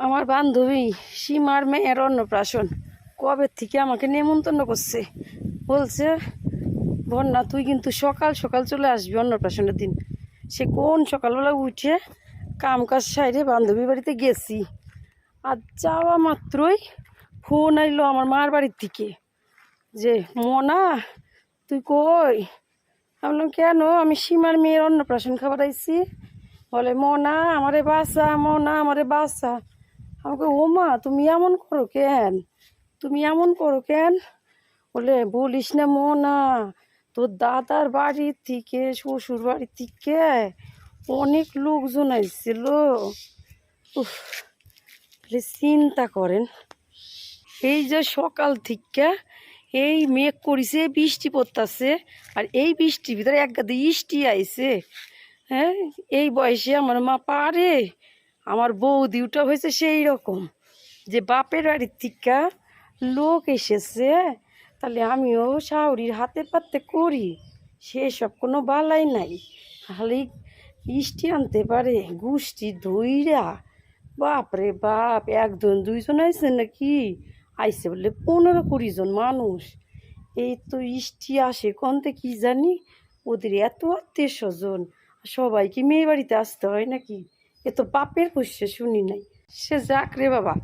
আমার বান্ধবী, সীমার মেয়ের অন্নপ্রাশন। কবে থেকে আমাকে নেমন্তন্ন করছে? বলছে, বন্যা, তুই কিন্তু সকাল সকাল চলে আসবি অন্নপ্রাশনের দিন। সে কোন সকালবেলা উঠে কাম কাজ সাইডে বান্ধবী বাড়িতে গেছি। আর যাওয়া মাত্রই ফোন আইলো আমার মার বাড়ির থেকে যে, মনা, তুই কই? আমি বললাম, কেন? আমি সীমার মেয়ের অন্নপ্রাশন খাবার আইছি। বলে, মনা, আমারে বাসা মনা, আমারে বাসা আমাকে, ও মা, তুমি এমন করো কেন? তুমি এমন করো কেন? বলে, বলিস না মনা, তোর দাদার বাড়ির থেকে শ্বশুর বাড়ির থেকে অনেক লোকজন আইছিল। উফ চিন্তা করেন, এই যে সকাল থেকে এই মেঘ করিছে, বৃষ্টি পড়তাছে, আর এই বৃষ্টির ভিতরে এক গাদে ইষ্টি আইছে হ্যাঁ? এই বয়সে আমার মা পারে আমার বৌদিওটা হয়েছে সেই রকম। যে বাপের বাড়ির থেকে লোক এসেছে, তাহলে আমিও শাওরির হাতে পাতে করি। সেসব কোনো বালাই নাই। খালি ইষ্টি আনতে পারে, গুষ্টি ধইরা। বাপরে বাপ, একজন দুইজন আইছে নাকি? আইছে বলে পনেরো কুড়ি জন মানুষ। এই তো ইষ্টি আসে কোনতে কি জানি? ওদের এত আত্মীয় স্বজন সবাই কি মেয়ে বাড়িতে আসতে হয় নাকি? এ তো বাপের কষে শুনি নাই। সে যাক রে বাবা,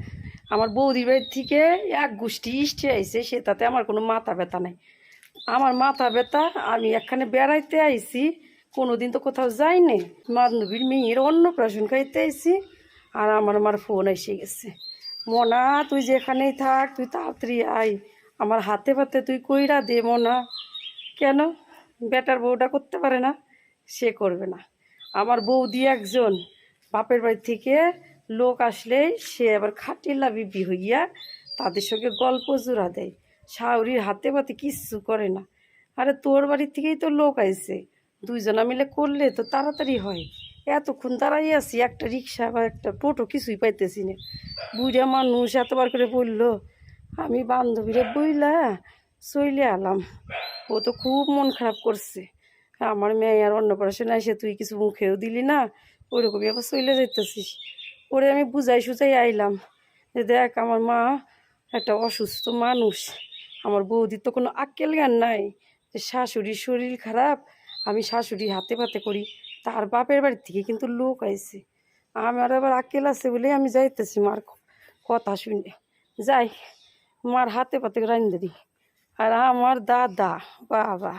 আমার বৌদির বাড়ির থেকে এক গোষ্ঠী ইষ্টি আইছে, সে তাতে আমার কোনো মাথা ব্যথা নাই। আমার মাথা ব্যথা, আমি এখানে বেড়াইতে আইছি, কোনোদিন তো কোথাও যাই নাই। বান্ধবীর মেয়ের অন্নপ্রাশন খাইতে আইছি, আর আমার আমার ফোন এসে গেছে। মনা, তুই যেখানেই থাক, তুই তাড়াতাড়ি আয়। আমার হাতে পাতে তুই কইরা দে, মনা। কেন? বেটার বউটা করতে পারে না, সে করবে না। আমার বৌদি একজন বাপের বাড়ি থেকে লোক আসলেই সে আবার খাটিলা বিবি হইয়া তাদের সঙ্গে গল্প জোড়া দেয়। শাওরির হাতে পাতে কিচ্ছু করে না। আরে তোর বাড়ির থেকেই তো লোক আইছে। দুইজনা মিলে করলে তো তাড়াতাড়ি হয়। এতক্ষণ দাঁড়াই আছি, একটা রিক্সা বা একটা টোটো কিছুই পাইতেছি না। বুড়া মানুষ এতবার করে বলল, আমি বান্ধবীরে বইলা চইলে আলাম। ও তো খুব মন খারাপ করছে। আমার মেয়ে আর অন্নপ্রাশন এসে তুই কিছু মুখেও দিলি না। ওইরকমই আবার চলে যাইতেছিস। ওরে আমি বুঝাই সুঝাই আইলাম যে দেখ, আমার মা একটা অসুস্থ মানুষ। আমার বৌদির তো কোনো আক্কেল জ্ঞান নাই যে শাশুড়ির শরীর খারাপ, আমি শাশুড়ি হাতে পাতে করি। তার বাপের বাড়ির থেকে কিন্তু লোক আইছে। আমার আবার আক্কেল আছে বলে আমি যাইতেছি মার কথা শুনে। যাই, মার হাতে পাতে রান্ধে দিই আর আমার দাদা, বাবা,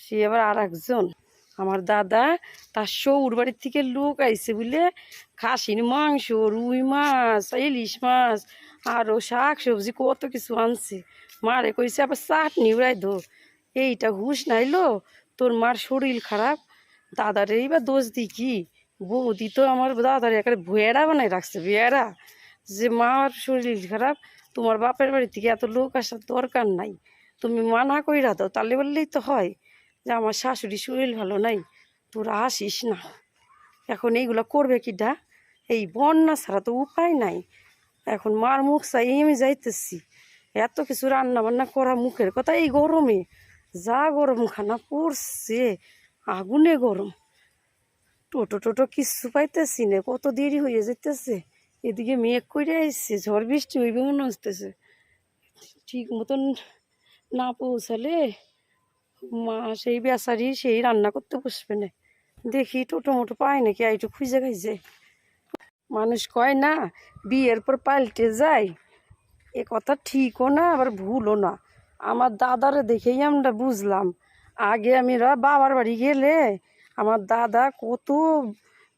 সে আবার আর একজন আমার দাদা, তার সৌর বাড়ির থেকে লোক আইছে বুঝলে? খাসির মাংস, রুই মাছ, ইলিশ মাছ আরও শাক সবজি কত কিছু আনছে। মারে কইছে, আবার চাটনি উড়াই দো। এইটা হুশ নাইলো, তোর মার শরীর খারাপ। দাদারে এইবার দোষ দিই কি? বৌদি তো আমার দাদারে একেবারে ভেড়া বানাই রাখছে, ভেড়া। যে মার শরীর খারাপ, তোমার বাপের বাড়ি থেকে এত লোক আসার দরকার নাই। তুমি মানা কইরা দাও, তাহলে বললেই তো হয়। যে আমার শাশুড়ি শরীর ভালো নাই, তোরা আসিস না। এখন এইগুলো করবে কিডা এই বন্যা ছাড়া তো উপায় নাই। এখন মার মুখ চাই আমি যাইতেছি। এত কিছু রান্না বান্না করা মুখের কথা, এই গরমে যা গরম খানা পড়ছে, আগুনে গরম। টোটো টোটো কিচ্ছু পাইতেছি না, কত দেরি হয়ে যেতেছে এদিকে মেঘ করে আসছে ঝড় বৃষ্টি হইবে মনে হচ্ছে ঠিক মতন না পৌঁছালে মা, সেই বেচারি সেই রান্না করতে বসবে না। দেখি টোটো মোটো পায় নাকি, আইটু খুঁজে খাইছে। মানুষ কয়, না, বিয়ের পর পাল্টে যায়। এ কথা ঠিকও না, আবার ভুলও না। আমার দাদারে দেখেই আমরা বুঝলাম। আগে আমি রা বাবার বাড়ি গেলে আমার দাদা কত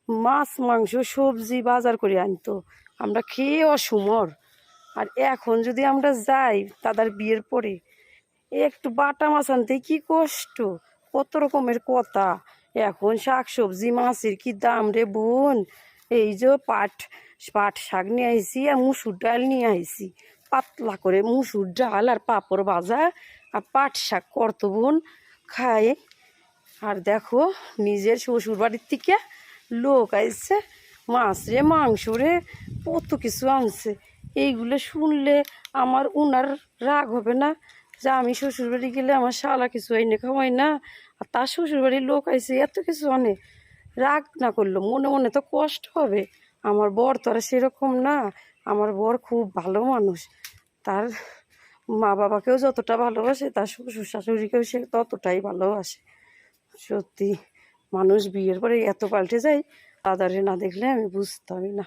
মাছ, মাংস, সবজি বাজার করে আনতো। আমরা খেয়ে অসমর। আর এখন যদি আমরা যাই দাদার বিয়ের পরে একটু বাটা মাছ আনতে, কি কষ্ট? কত রকমের কথা। এখন শাক সবজি মাছের কি দাম রে বোন? এই যে পাট পাট শাক নিয়ে আইসি আর মুসুর ডাল নিয়ে আইসি পাতলা করে মুসুর ডাল আর পাঁপড় ভাজা আর পাট শাক করতো বোন খায় আর দেখো, নিজের শ্বশুর বাড়ির থেকে লোক আইসে মাছ রে, মাংস রে, কত কিছু আনছে। এইগুলো শুনলে আমার উনার রাগ হবে না? যে আমি শ্বশুর বাড়ি গেলে আমার শালা কিছু আইনে খাওয়াই না, আর তার শ্বশুর বাড়ির লোক আইসে এত কিছু আনে। রাগ না করল, মনে মনে তো কষ্ট হবে। আমার বর তো আর সেরকম না, আমার বর খুব ভালো মানুষ। তার মা বাবাকেও যতটা ভালোবাসে, তার শ্বশুর শাশুড়িকেও সে ততটাই ভালোবাসে। সত্যি, মানুষ বিয়ের পরে এত পাল্টে যায় তাদের না দেখলে আমি বুঝতামই না।